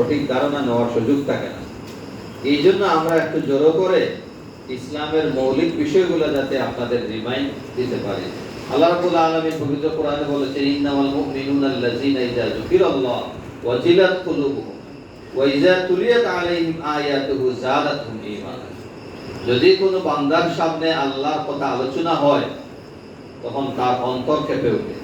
সঠিক ধারণা নেওয়ার সুযোগ থাকে না। এই জন্য আমরা একটু জোরো করে ইসলামের মৌলিক বিষয়গুলো যাতে আপনাদের রিমাইন্ড দিতে পারি। আল্লাহ পবিত্র কোরআনে ইন্নামাল আল্লাযীনা ইযা যুকিরাল্লাহ ওয়াজিলাত কুলুবুহুম ওয়া ইযা তুলিয়াত আলাইহিম আয়াতুহু যদি কোনো বান্দার সামনে আল্লাহর কথা আলোচনা হয়, তখন তার অন্তর কেঁপে ওঠে।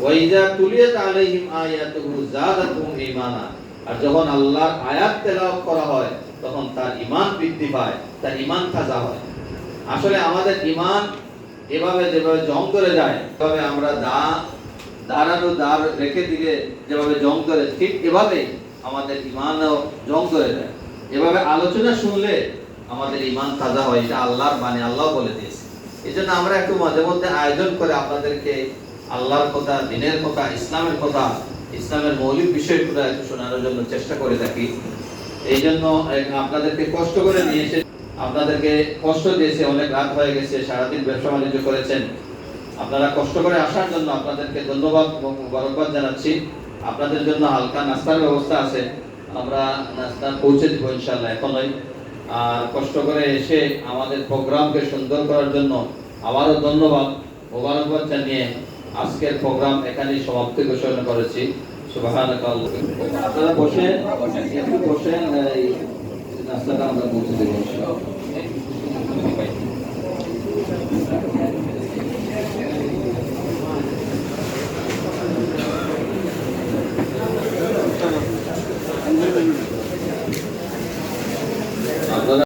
ওয়া ইযা তুলিয়াত আলাইহিম আয়াতুহু যাদাতহুম ঈমানা আর যখন আল্লাহর আয়াত তেলাওয়াত করা হয়, তখন তার ইমান বৃদ্ধি পায়, তার ইমান তাজা হয়। আসলে আমাদের ইমান এভাবে যেভাবে জং ধরে যায়, তবে আমরা দা, দাঁড়ানো দাঁড় রেখে দিলে যেভাবে জং ধরে ঠিক এভাবে আমাদের ইমানও জং ধরে যায়। এভাবে আলোচনা শুনলে আমাদের ইমান তাজা হয়, এটা আল্লাহর মানে আল্লাহ বলে দিয়েছে। এই জন্য আমরা একটু মাঝে মধ্যে আয়োজন করে আপনাদেরকে আল্লাহর কথা, দিনের কথা, ইসলামের কথা ইসলামের মৌলিক বিষয়গুলো একটু শোনানোর জন্য চেষ্টা করে থাকি। এই জন্য আপনাদেরকে কষ্ট করে নিয়ে এসে আপনাদেরকে কষ্ট দিয়েছে অনেক রাত হয়ে গেছে, সারাদিন ব্যবসা বাণিজ্য করেছেন। আপনারা কষ্ট করে আসার জন্য আপনাদেরকে ধন্যবাদ এবং মুবারকবাদ জানাচ্ছি। আপনাদের জন্য হালকা নাস্তার ব্যবস্থা আছে। আমরা নাস্তা পৌঁছে দিব ইনশাল্লাহ এখনই। আর কষ্ট করে এসে আমাদের প্রোগ্রামকে সুন্দর করার জন্য আবারও ধন্যবাদ, মোবারকবাদ জানিয়ে আজকের প্রোগ্রাম এখানেই সমাপ্তি ঘোষণা করেছি। আপনারা বসেন একটু বসেন নাস্তাটা আমরা পৌঁছে দেবো